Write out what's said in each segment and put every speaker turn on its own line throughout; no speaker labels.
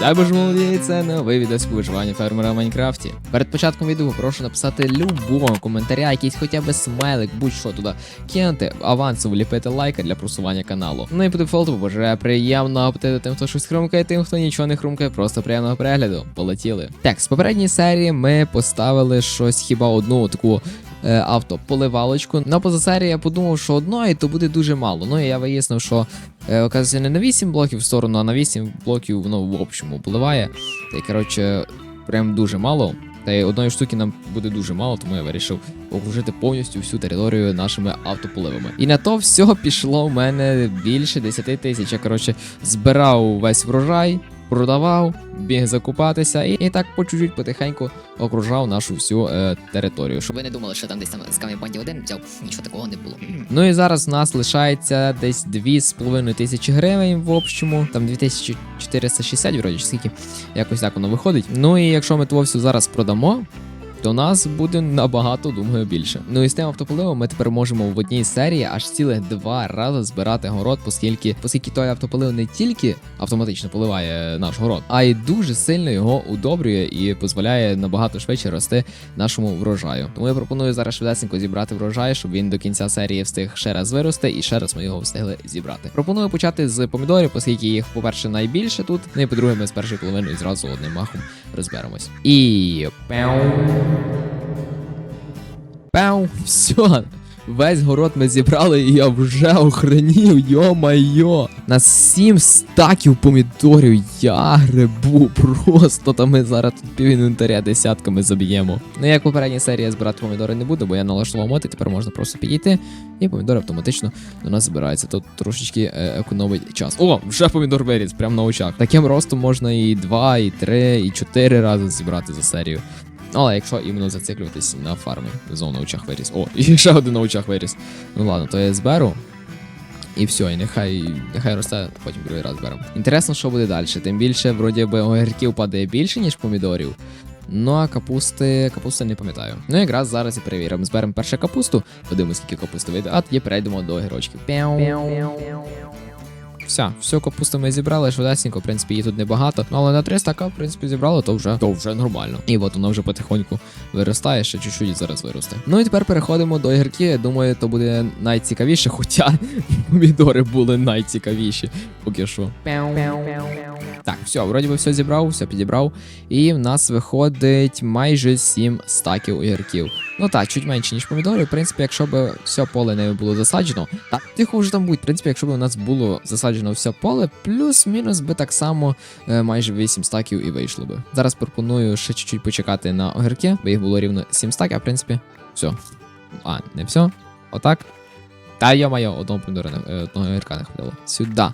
Також молоді, це новий відео з виживання фермера в Майнкрафті. Перед початком відео прошу написати любого коментаря, якийсь хоча б смайлик, будь-що туди кинути, авансово ліпити лайка для просування каналу. Ну і по дефолту побажаю приємного апетиту тим, хто щось хрумкає, тим, хто нічого не хрумкає, просто приємного перегляду. Полетіли. Так, з попередньої серії ми поставили щось хіба одну таку е, автополивалочку. На позасерії я подумав, що одної то буде дуже мало. Ну і я вияснив, що е, оказується не на 8 блоків в сторону, а на 8 блоків воно в общому поливає. Та й коротше, прям дуже мало. Та й одної штуки нам буде дуже мало, тому я вирішив окружити повністю всю територію нашими автополивами. І на то всього пішло в мене більше 10 тисяч. Я коротше збирав весь врожай, продавав, біг закупатися, і, і так по чуть-чуть потихеньку окружав нашу всю е, територію.
Щоб ви не думали, що там десь там з Кам'янбанді один взяв, нічого такого не було.
Ну і зараз в нас лишається десь 2,5 тисячі гривень в общому, там 2460 вроді, скільки, якось так воно виходить. Ну і якщо ми того все зараз продамо. То нас буде набагато, думаю, більше. Ну і з тим автополивом ми тепер можемо в одній серії аж цілих два рази збирати город, оскільки, оскільки той автополив не тільки автоматично поливає наш город, а й дуже сильно його удобрює і дозволяє набагато швидше рости нашому врожаю. Тому я пропоную зараз швидесенько зібрати врожай, щоб він до кінця серії встиг ще раз вирости, і ще раз ми його встигли зібрати. Пропоную почати з помідорів, оскільки їх, по-перше, найбільше тут. Ну і по-друге, ми з першої половини зразу одним махом розберемось. І пяу. Пяу, все. Весь город ми зібрали, і я вже охренів, йо-майо. На сім стаків помідорів я грибу просто, та ми зараз тут пів інвентаря десятками заб'ємо. Ну як в попередній серії я збирати помідори не буду, бо я налаштував моти, тепер можна просто підійти, і помідори автоматично до нас збираються. Тут трошечки е, економить час. О, вже помідор виріс, прямо на очах. Таким ростом можна і 2, і 3, і 4 рази зібрати за серію. Але якщо іменно зациклюватись на фармі, знову на очах виріс. О, і ще один на очах виріс. Ну ладно, то я зберу. І все, і нехай нехай росте, потім другий раз беремо. Інтересно, що буде далі. Тим більше, вроді би, огірків падає більше, ніж помідорів. Ну а капусти, капусти не пам'ятаю. Ну якраз зараз і перевіримо. Зберемо перше капусту, подивимось, скільки капусти вийде, а тоді перейдемо до огірочків. Все, всю капусту ми зібрали, швидесенько, в принципі, її тут небагато. Ну але на 300 к, в принципі, зібрали, то вже то вже нормально. І от воно вже потихоньку виростає, ще чуть-чуть зараз виросте. Ну і тепер переходимо до ігорки. Я думаю, то буде найцікавіше, хоча помідори були найцікавіші. Поки що. Так, все, вроді би все зібрав, все підібрав. І в нас виходить майже 7 стаків огірків. Ну так, чуть менше, ніж помідори. В принципі, якщо б все поле не було засаджено, так, тихо вже там будь. В принципі, якщо б у нас було засаджено все поле, плюс-мінус би так само е, майже 8 стаків і вийшло би. Зараз пропоную ще чуть-чуть почекати на огірки, бо їх було рівно 7 стаків, а в принципі, все. А, не все. Отак. Та йо-майо, одного помідора е, одного огірка не хватило. Сюди.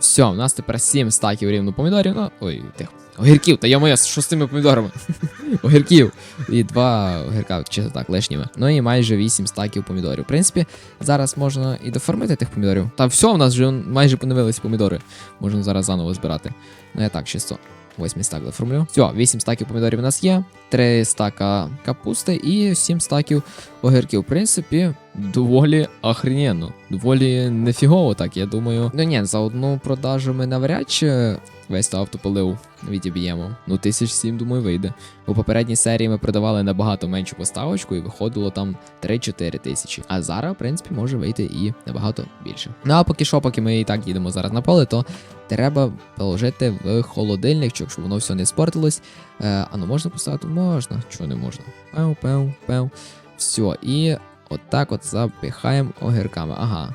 Все, у нас тепер 7 стаків рівно помідорів. Ну, ой, тих. Огірків, та йо-моє, що з тими помідорами? Огірків. І два огірка, чисто так, лишніми. Ну і майже 8 стаків помідорів. В принципі, зараз можна і доформити тих помідорів. Та все, у нас вже майже поновились помідори. Можна зараз заново збирати. Ну я так, чисто. 8 стак доформлю. Все, 8 стаків помідорів у нас є, 3 стака капусти і 7 стаків огірків. В принципі, доволі охрененно. Доволі нефігово так, я думаю. Ну ні, за одну продажу ми навряд чи весь автополив відіб'ємо. Ну, тисяч сім, думаю, вийде. У попередній серії ми продавали набагато меншу поставочку і виходило там 3-4 тисячі. А зараз, в принципі, може вийти і набагато більше. Ну а поки що, поки ми і так їдемо зараз на поле, то треба положити в холодильник, щоб воно все не спортилось. Е, а ну можна поставити? Можна. Чого не можна? Пев, пев, пев. Все, і отак от запихаємо огірками. Ага.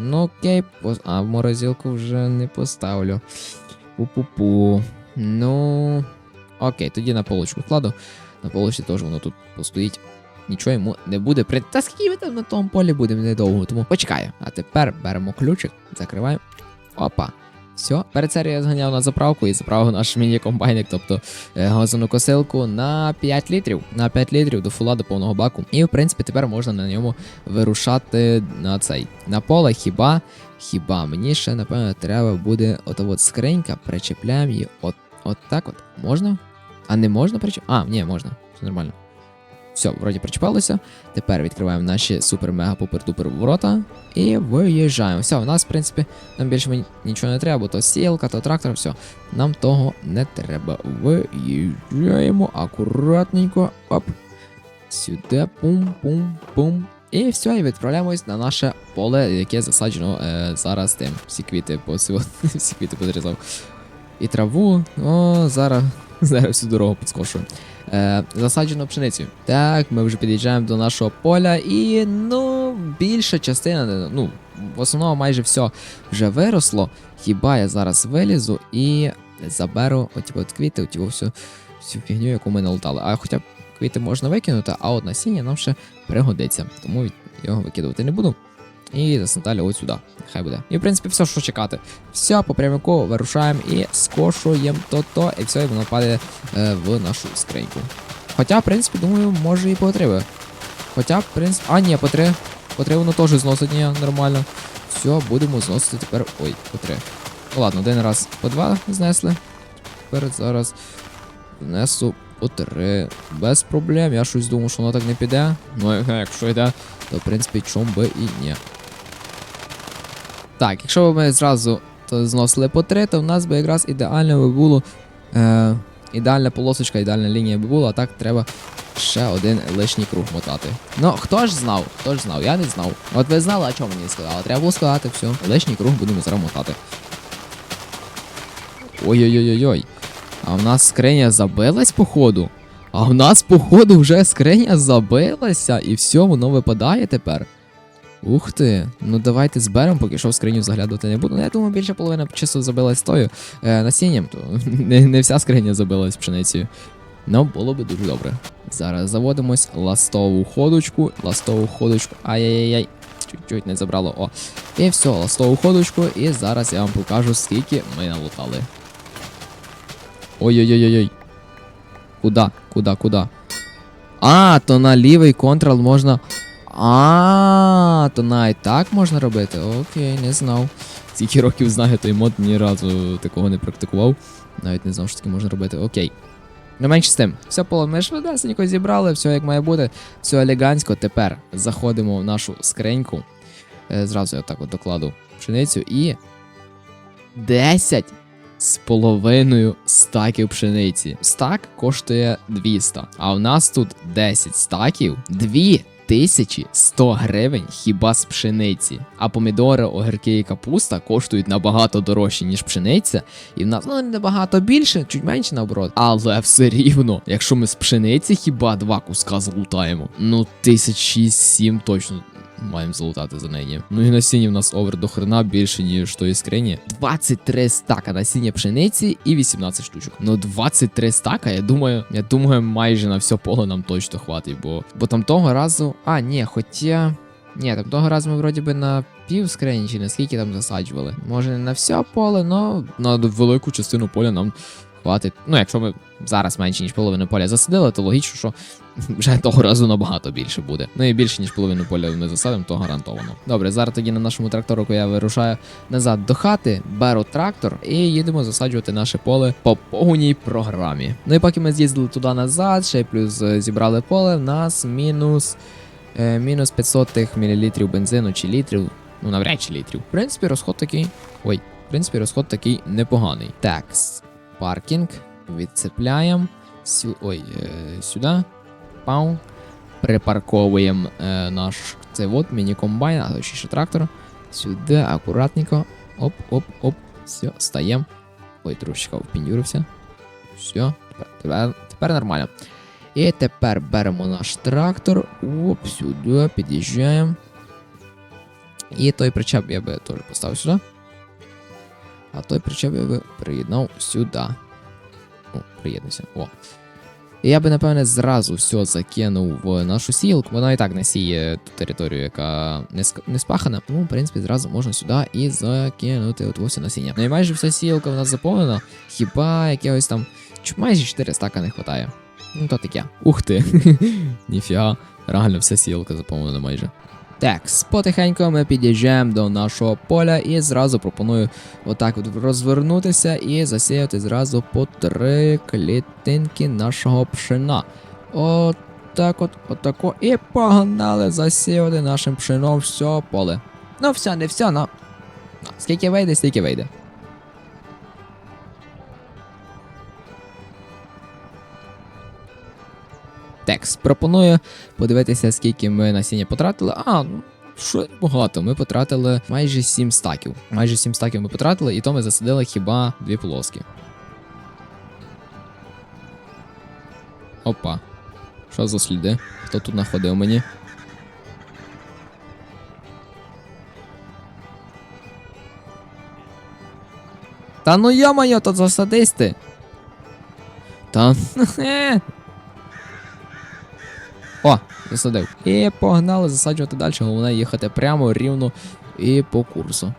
Ну окей, а в морозилку вже не поставлю. Пу-пу-пу. Ну. Окей, тоді на полочку кладу. На полочці теж воно тут постоїть. Нічого йому не буде при. Та скільки ми там на тому полі будемо недовго, тому почекаю. А тепер беремо ключик, закриваємо. Опа. Все, перед серією я зганяв на заправку і заправив наш міні-комбайник, тобто е, газону косилку на 5 літрів. На 5 літрів до фула до повного баку. І в принципі тепер можна на ньому вирушати на цей на поле. Хіба хіба мені ще напевно треба буде от скринька, причепляємо її от, от так от. Можна? А не можна причепляти? А, ні, можна. Все нормально. Все, вроді причепалося. Тепер відкриваємо наші супер-мега-пупер-дупер ворота і виїжджаємо. Все, у нас, в принципі, нам більше нічого не треба, бо то сілка, то трактор, все. Нам того не треба. Виїжджаємо акуратненько. Оп. Сюди, пум-пум-пум. І все, і відправляємось на наше поле, яке засаджено е, зараз тим. Всі квіти посив... всі квіти подрізав. І траву. О, зараз, зараз всю дорогу підскошую. Е, засаджено пшеницю. Так, ми вже під'їжджаємо до нашого поля, і ну, більша частина, ну, в основному майже все вже виросло. Хіба я зараз вилізу і заберу оті от квіти, оті всю, всю фігню, яку ми налутали. А хоча б квіти можна викинути, а от насіння нам ще пригодиться. Тому його викидувати не буду. І засанталі ось сюди. Хай буде. І в принципі все, що чекати. Все, по прямику вирушаємо і скошуємо то-то, і все, і воно падає е, в нашу скриньку. Хоча, в принципі, думаю, може і по три. Хоча, в принципі. А, ні, по три. По три воно теж зносить, ні, нормально. Все, будемо зносити тепер. Ой, по три. Ну ладно, один раз по два знесли. Тепер зараз внесу по три. Без проблем. Я щось думав, що воно так не піде. Ну, якщо йде, то в принципі чом би і ні. Так, якщо б ми зразу то зносили по три, то в нас би якраз ідеально би було. Е, ідеальна полосочка, ідеальна лінія би була, а так треба ще один лишній круг мотати. Ну, хто ж знав? Хто ж знав? Я не знав. От ви знали, а чому мені сказали? Треба було сказати, все. Лишній круг будемо зараз мотати. Ой-ой-ой-ой. А в нас скриня забилась, походу. А в нас, походу, вже скриня забилася, і все, воно випадає тепер. Ух ти. Ну давайте зберемо, поки що в скриню заглядувати не буду. Ну, я думаю, більше половина чисто забилась тою е, насінням, то не, не вся скриня забилась пшеницею. Ну, було би дуже добре. Зараз заводимось ластову ходочку, ластову ходочку. Ай-яй-яй. Чуть-чуть не забрало. О. І все, ластову ходочку, і зараз я вам покажу, скільки ми налутали. Ой-ой-ой-ой. Куда? Куда, куда? А, то на лівий контрол можна. А, то навіть так можна робити. Окей, не знав. Скільки років знаю, той мод ні разу такого не практикував. Навіть не знав, що таке можна робити. Окей. Не менше з тим. Все поле ми швидесенько зібрали, все як має бути, все елегантсько. Тепер заходимо в нашу скриньку. Е, зразу я так от докладу пшеницю і. 10 з половиною стаків пшениці. Стак коштує 200, а у нас тут 10 стаків 2100 гривень хіба з пшениці. А помідори, огірки і капуста коштують набагато дорожче, ніж пшениця. І в нас ну набагато більше, чуть менше наоборот. Але все рівно, якщо ми з пшениці хіба два куска злутаємо, ну тисяч шість-сім точно маємо залутати за неї. Ну і насіння в нас овер до хрена більше, ніж тої скрині. 23 стака насіння пшениці і 18 штучок. Ну 23 стака, я думаю, я думаю, майже на все поле нам точно хватить, бо, бо там того разу. А, ні, хоча. Ні, там того разу ми вроді би на пів скрині чи наскільки там засаджували. Може не на все поле, але на велику частину поля нам хватить. Ну, якщо ми зараз менше, ніж половину поля засадили, то логічно, що вже того разу набагато більше буде. Ну і більше, ніж половину поля ми засадимо, то гарантовано. Добре, зараз тоді на нашому тракторику я вирушаю назад до хати, беру трактор і їдемо засаджувати наше поле по повній програмі. Ну і поки ми з'їздили туди назад, ще плюс е, зібрали поле, в нас мінус. Е, мінус 500 мл бензину чи літрів. Ну, навряд чи літрів. В принципі, розход такий. Ой, в принципі, розход такий непоганий. Так, паркінг. Відцепляємо. Сю... Ой, е, сюди. Пау. Припарковуємо е, наш цей от міні-комбайн, а точніше трактор. Сюди, акуратненько. Оп, оп, оп. Все, стаємо. Ой, трошечки впіндюрився. Все, тепер, тепер, тепер нормально. І тепер беремо наш трактор. Оп, сюди, під'їжджаємо. І той причеп я би теж поставив сюди. А той причеп я би приєднав сюди. О, приєднуйся. О. І я би, напевне, зразу все закинув в нашу сілку. Вона і так не сіє ту територію, яка не, не спахана. Тому, в принципі, зразу можна сюди і закинути от ось насіння. Ну і майже вся сілка в нас заповнена. Хіба якогось там. Майже 4 стака не вистачає. Ну, то таке. Ух ти. Ніфіга. Реально вся сілка заповнена майже. Так, потихеньку ми під'їжджаємо до нашого поля і зразу пропоную отак от розвернутися і засіяти зразу по три клітинки нашого пшена. Отак от, отако, і погнали засіяти нашим пшеном все поле. Ну все, не все, ну. Скільки вийде, стільки вийде. Текс. Пропоную подивитися, скільки ми насіння потратили. А, ну, що багато. Ми потратили майже 7 стаків. Майже 7 стаків ми потратили, і то ми засадили хіба дві полоски. Опа. Що за сліди? Хто тут знаходив мені? Та ну йо-моє, тут засадись ти. Та О, засадив. І погнали засаджувати далі. Головне їхати прямо, рівно і по курсу.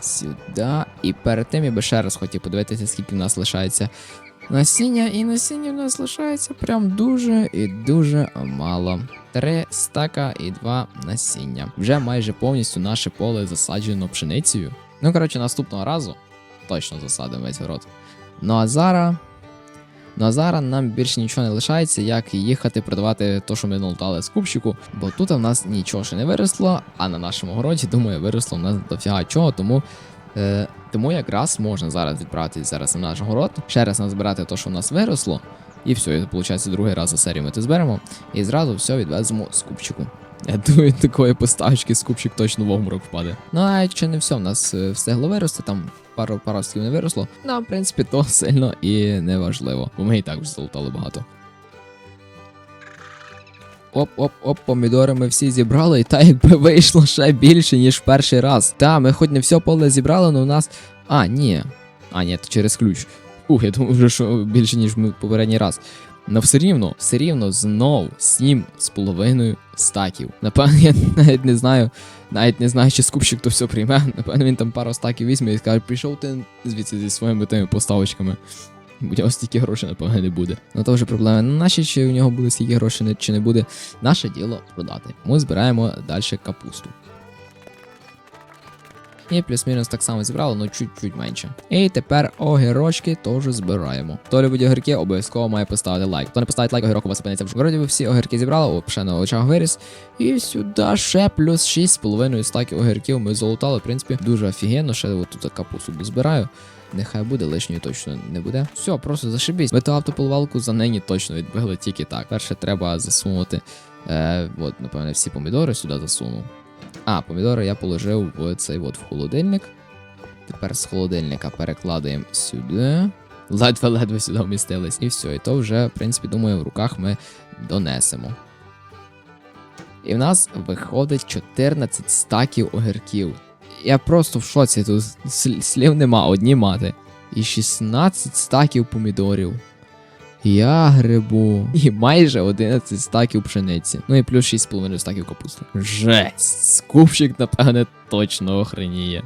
Сюди. І перед тим я би ще раз хотів подивитися, скільки в нас лишається насіння. І насіння в нас лишається прям дуже і дуже мало. Три стака і два насіння. Вже майже повністю наше поле засаджено пшеницею. Ну, коротше, наступного разу точно засадимо весь город. Ну а зараз. Ну а зараз нам більше нічого не лишається, як їхати продавати те, що ми налутали з купщику, бо тут у нас нічого ще не виросло, а на нашому городі, думаю, виросло в нас дофіга чого, тому. Е, тому якраз можна зараз відправитись зараз на наш город, ще раз назбирати те, що в нас виросло, і все, і виходить, другий раз за серію ми це зберемо, і зразу все відвеземо з купчику. Я думаю, такої поставочки з купчик точно в обморок впаде. Ну а ще не все, в нас е, встигло вирости, там пару паростків не виросло. Ну, в принципі, то сильно і не важливо, бо ми і так вже залутали багато. Оп-оп-оп, помідори ми всі зібрали, і так якби вийшло ще більше, ніж в перший раз. Та, ми хоч не все поле зібрали, але у нас. А, ні. А, ні, то через ключ. Ух, я думав, вже, що більше, ніж ми попередній раз. Но все рівно, все рівно знов сім з половиною стаків. Напевно, я навіть не знаю, навіть не знаю, чи скупщик то все прийме. Напевно, він там пару стаків візьме і скаже, прийшов ти звідси зі своїми тими поставочками. У нього стільки грошей, напевно, не буде. Ну то вже проблема не наші, чи у нього буде стільки грошей, чи не буде. Наше діло продати. Ми збираємо далі капусту. І плюс-мінус так само зібрали, але чуть-чуть менше. І тепер огірочки теж збираємо. Хто любить огірки, обов'язково має поставити лайк. Хто не поставить лайк, огірок у вас опиниться в городі. Всі огірки зібрали, о, на очах виріс. І сюди ще плюс 6,5 стаків огірків ми золотали. В принципі, дуже офігенно. Ще от тут капусту дозбираю. Нехай буде, лишньої точно не буде. Все, просто зашибісь. Ви ту автополивалку за нині точно відбили тільки так. Перше треба засунути. Е, от, напевне, всі помідори сюди засунув. А, помідори я положив в цей от в холодильник. Тепер з холодильника перекладаємо сюди. Ледве-ледве сюди вмістились. І все. І то вже, в принципі, думаю, в руках ми донесемо. І в нас виходить 14 стаків огірків. Я просто в шоці, тут слів нема, одні мати. І 16 стаків помідорів. Я грибу. І майже 11 стаків пшениці. Ну і плюс 6,5 стаків капусти. Жесть! Скупщик, напевне, точно охреніє.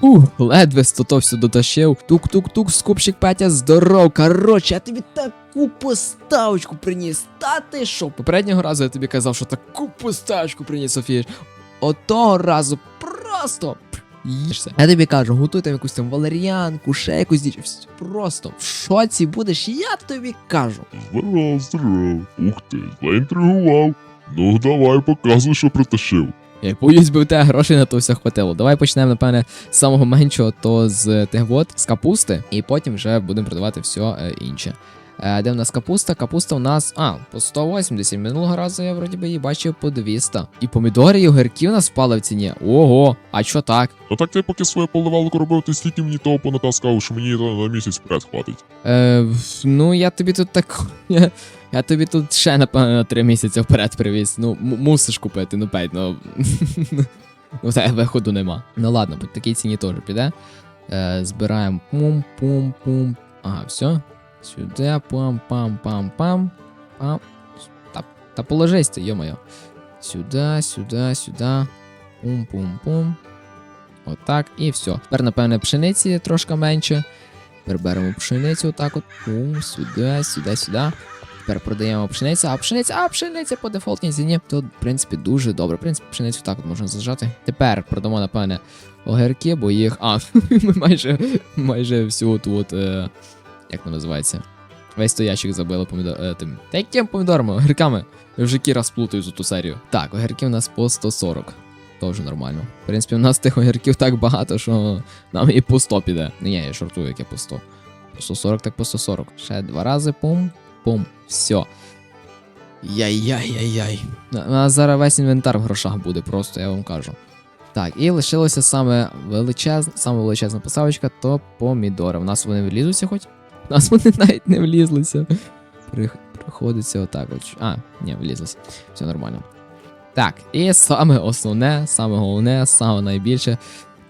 Ух, ледве то все дотащив. Тук-тук-тук, скупщик Петя, здоров. Короче, я тобі таку поставочку приніс. Та ти що? Попереднього разу я тобі казав, що таку поставочку приніс Софія. Отого разу просто. Їшся. Я тобі кажу, готуй там якусь там валеріанку, ще якусь діч. Просто в шоці будеш, я тобі кажу.
Здоров, здоров. Ух ти, заінтригував. Ну давай показуй, що притащив.
Я боюсь, би в тебе грошей на то все хватило. Давай почнемо, напевне, з самого меншого, то з тих вот, з капусти, і потім вже будемо продавати все е, інше. Е, де в нас капуста? Капуста у нас. А, по 180. Минулого разу я вроді би її бачив по 200. І помідори, і огірки у нас впали в ціні. Ого, а що так?
А так ти поки своє поливалку робив, ти стільки мені того понатаскав, що мені на місяць вперед хватить.
Е, ну, я тобі тут так. Я, тобі тут ще, напевно, на 3 місяці вперед привіз. Ну, мусиш купити, ну п'ять, ну. Ну, тебе виходу нема. Ну ладно, по такій ціні теж піде. Е, збираємо пум-пум-пум. Ага, все. Сюди, пам-пам-пам-пам. Пам. Та, та положись йо-моє. Сюди, сюди, сюди. Пум-пум-пум. Отак, і все. Тепер, напевне, пшениці трошки менше. Тепер пшеницю, отак от. Пум, сюди, сюди, сюди. Тепер продаємо пшеницю, а пшениця, а пшениця по дефолтній ціні. То, в принципі, дуже добре. В принципі, пшеницю так от можна зажати. Тепер продамо, напевне, огірки, бо їх. А, ми майже, майже всю от. Е, як воно називається? Весь той ящик забили помідор. Е, тим. Та яким помідорами? Огірками. Вже кіра сплутаю за ту серію. Так, огірки у нас по 140. Тоже нормально. В принципі, у нас тих огірків так багато, що нам і по 100 піде. Ні, я шортую, яке по 100. По 140, так по 140. Ще два рази, пум, пум, все. Яй-яй-яй-яй. У нас зараз весь інвентар в грошах буде, просто я вам кажу. Так, і лишилося саме величезна, саме величезна поставочка, то помідори. У нас вони влізуться хоч? У нас вони навіть не влізлися. Приходиться отак от. А, ні, влізлися. Все нормально. Так, і саме основне, саме головне, саме найбільше,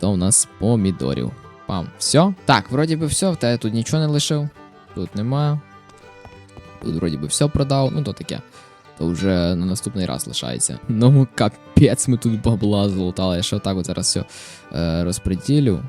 то у нас помідорів. Пам, все. Так, вроді би все, в тебе тут нічого не лишив. Тут нема. Тут вроді би все продав, ну то таке. То вже на наступний раз лишається. Ну, капець, ми тут бабла злутали. Я ще отак от зараз все е, розподілю.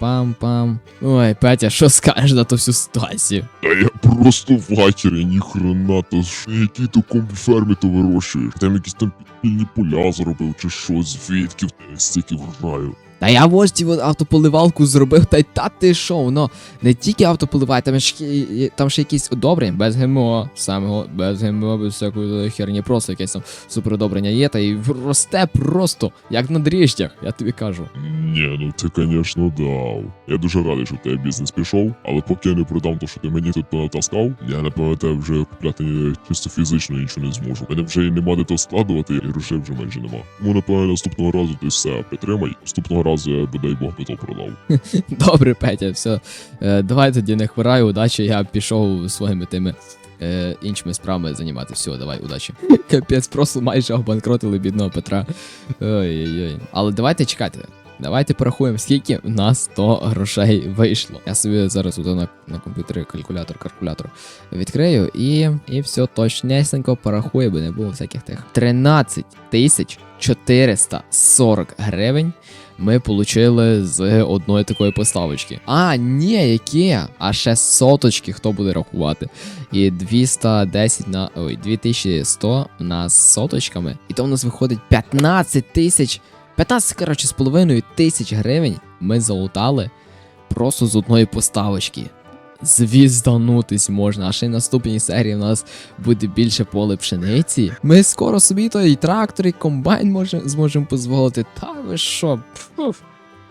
Пам-пам. Ой, Петя, що скажеш на ту всю ситуацію?
Та я просто в ахері, ніхрена, то ж які то комбіферми то вирощуєш. Там якісь там пільні поля зробив, чи щось, звідки в тебе стільки врожаю.
Та я ось ті автополивалку зробив, та й та ти що, воно не тільки автополиває, там є- там ще якісь удобрення, без ГМО, самого без ГМО, без всякої херні, просто якесь там суперудобрення є, та й росте просто, як на дріжджах, я тобі кажу.
Ні, ну ти, звісно, дав. Я дуже радий, що в тебе бізнес пішов, але поки я не продам то, що ти мені тут понатаскав, я напевно тебе вже купляти ні- чисто фізично нічого не зможу. Мене вже і нема де то складувати, і грошей вже майже нема. Тому напевно наступного разу ти все притримай. Наступного разу я бодай Бог би то продав.
Добре, Петя, все. Е, давай тоді не хворай, удачі, я пішов своїми тими. Е, іншими справами займатися. Все, давай, удачі. Капець, просто майже обанкротили бідного Петра. Ой-ой-ой. Але давайте чекайте. Давайте порахуємо, скільки в нас то грошей вийшло. Я собі зараз тут на, на комп'ютері калькулятор, калькулятор відкрию і, і все точнесенько порахую, бо не було всяких тих. 13 тисяч 440 гривень ми получили з одної такої поставочки. А, ні, які? А ще соточки, хто буде рахувати. І 210 на. Ой, 2100 на соточками. І то в нас виходить 15 тисяч. 15, коротше, з половиною тисяч гривень ми залутали просто з одної поставочки. Звізданутись можна, а ще й наступній серії у нас буде більше поле пшениці. Ми скоро собі то і трактор, і комбайн може, зможемо дозволити. Та ви що? Пф.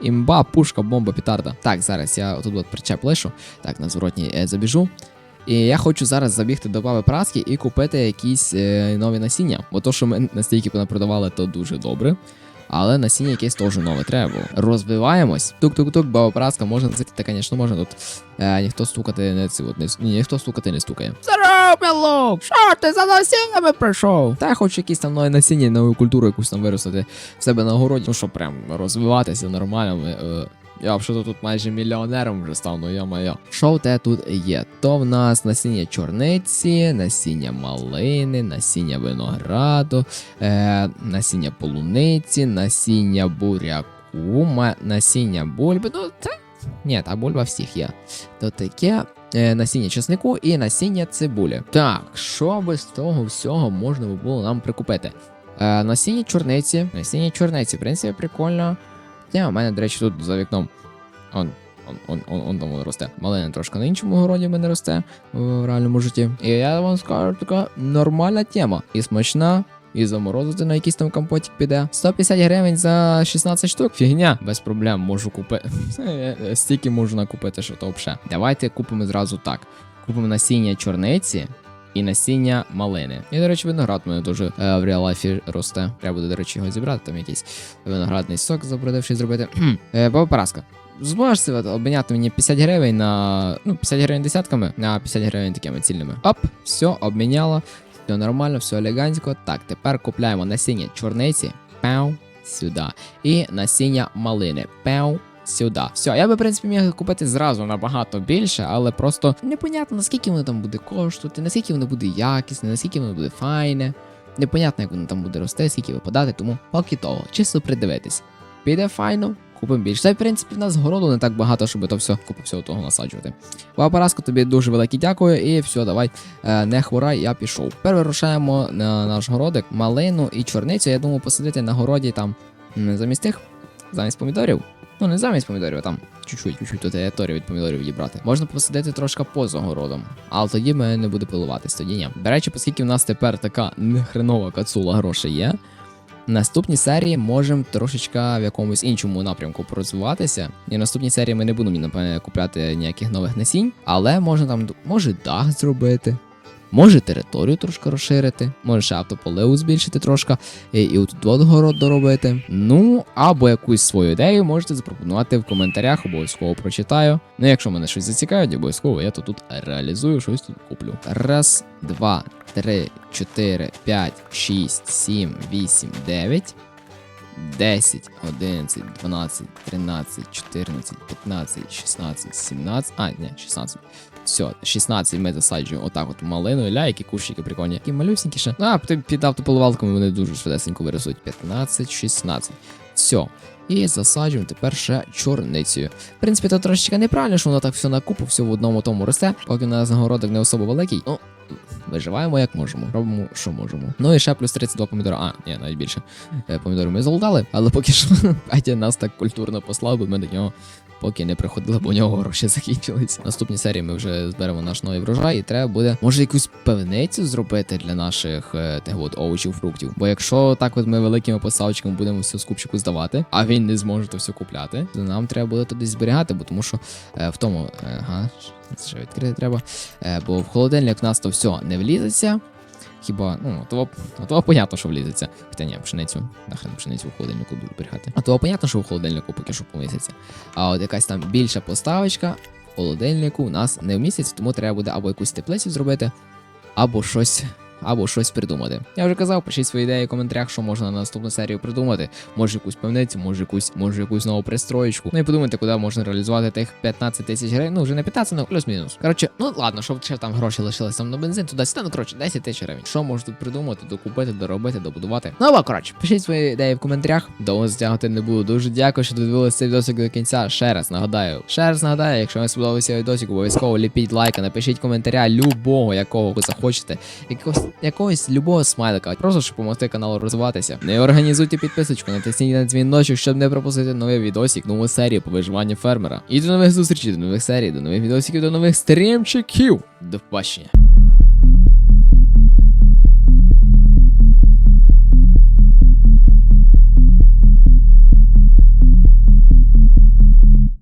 Імба, пушка, бомба, петарда. Так, зараз я тут от причеп лишу. Так, на зворотній е, забіжу. І я хочу зараз забігти до баби праски і купити якісь е, нові насіння. Бо то, що ми настільки продавали, то дуже добре. Але насіння якесь теж нове треба було. Розвиваємось. Тук-тук-тук, бабопраска, можна зайти, та, звісно, можна тут. Е, ніхто стукати не ці от не ні, ніхто стукати не стукає. Здорово, мелок! Що ти за насіннями прийшов? Та хоч якісь там нові насіння, нову культуру якусь там виростити в себе на городі. Ну що прям розвиватися нормально. Е, я взагалі тут майже мільйонером вже став, ну моя. Що тебе тут є? То в нас насіння чорниці, насіння малини, насіння винограду, е, насіння полуниці, насіння буряку, насіння бульби. Ну, це. Ні, та бульба всіх є. То таке е, насіння чеснику і насіння цибулі. Так, що би з того всього можна було нам прикупити? Е, насіння чорниці. Насіння чорниці, в принципі, прикольно. Я, у мене, до речі, тут за вікном. Он, он, он, он, он там росте. Малина трошки на іншому городі в мене росте в реальному житті. І я вам скажу, така нормальна тема. І смачна. І заморозити на якийсь там компотик піде. 150 гривень за 16 штук. Фігня, без проблем можу купити. Стільки можу накупити, що то взагалі. Давайте купимо зразу так. Купимо насіння чорниці. І насіння малини. І, до речі, виноград мене дуже е, в реал-лайфі росте. Треба буде, до речі, його зібрати, там якийсь виноградний сок забродивший зробити. Е, Баба Параска. Зможеш себе обміняти мені 50 гривень на. Ну, 50 гривень десятками, на 50 гривень такими цільними. Оп, все, обміняла. Все нормально, все елегантсько. Так, тепер купляємо насіння чорниці. Пау, сюди. І насіння малини. Пау. Сюди. Все, я би, в принципі, міг купити зразу набагато більше, але просто непонятно, наскільки воно там буде коштувати, наскільки воно буде якісне, наскільки воно буде файне. Непонятно, як воно там буде рости, скільки випадати, тому поки того, чисто придивитись. Піде файно, купимо більше. Та в принципі в нас городу не так багато, щоб то все купу всього того насаджувати. Папараско, тобі дуже велике дякую, і все, давай, е, не хворай, я пішов. Тепер вирушаємо на наш городик, малину і чорницю. Я думаю, посадити на городі там замість тих, замість помідорів. Ну, не замість помідорів, а там чуть-чуть, чуть-чуть до території від помідорів відібрати. Можна посадити трошки поза городом, але тоді мене не буде пилуватись, тоді ні. До речі, оскільки в нас тепер така нехренова кацула грошей є. Наступній серії можемо трошечка в якомусь іншому напрямку просуватися. І в наступній серії ми не будемо, напевне, купляти ніяких нових насінь, але можна там може дах зробити. Може територію трошки розширити, може ще автополиву збільшити трошки, і, і от тут доробити. Ну, або якусь свою ідею можете запропонувати в коментарях, обов'язково прочитаю. Ну, якщо мене щось зацікавить, обов'язково я то тут реалізую, щось тут куплю. Раз, два, три, чотири, п'ять, шість, сім, вісім, дев'ять. 10, 11, 12, 13, 14, 15, 16, 17. А, ні, 16. Все, 16 ми засаджуємо отак от малину, ля, які кущики прикольні. Які малюсенькі ще. А, ти під автополивалками вони дуже швидесенько виростуть. 15, 16. Все. І засаджуємо тепер ще чорницею. В принципі, це трошечки неправильно, що воно так все на купу, все в одному тому росте. Поки у нас городок не особо великий. Ну, виживаємо як можемо. Робимо, що можемо. Ну і ще плюс 32 помідора. А, ні, навіть більше. Е, Помідори ми залутали, але поки що Петя нас так культурно послав, бо ми до нього поки не приходили, бо у нього гроші закінчились. Наступній серії ми вже зберемо наш новий врожай, і треба буде може якусь певницю зробити для наших е, тих от овочів, фруктів. Бо якщо так от ми великими поставочками будемо все з купчику здавати, а він не зможе то все купляти, то нам треба буде туди зберігати, бо тому що е, в тому, е, ага, ще відкрити треба. Е, бо в холодильник в нас то все не влізеться. Хіба, ну, того, того понятно, що влізеться. Хоча ні, пшеницю, нахрен пшеницю в холодильнику буду зберігати. А того понятно, що в холодильнику поки що помісяться. А от якась там більша поставочка в холодильнику у нас не в місяць, тому треба буде або якусь теплицю зробити, або щось. Або щось придумати. Я вже казав, пишіть свої ідеї в коментарях, що можна на наступну серію придумати. Може якусь певницю, може якусь, може якусь нову пристроєчку. Ну і подумайте, куди можна реалізувати тих 15 тисяч гривень. Ну вже не 15, ну плюс-мінус. Коротше, ну ладно, щоб ще там гроші лишились там на бензин, туди сюди, ну коротше, 10 тисяч гривень. Що можна тут придумати, докупити, доробити, добудувати. Ну або коротше, пишіть свої ідеї в коментарях. Довго затягувати не буду. Дуже дякую, що додивилися цей відосик до кінця. Ще раз нагадаю. Ще раз нагадаю, якщо вам сподобався відосик, обов'язково ліпіть лайка, напишіть коментаря любого, якого ви захочете. Якогось якогось любого смайлика. Просто щоб допомогти каналу розвиватися. Не організуйте підписочку, натисніть на дзвіночок, щоб не пропустити новий відосик, нову серію по виживанню фермера. І до нових зустрічей, до нових серій, до нових відосиків, до нових стрімчиків. До побачення.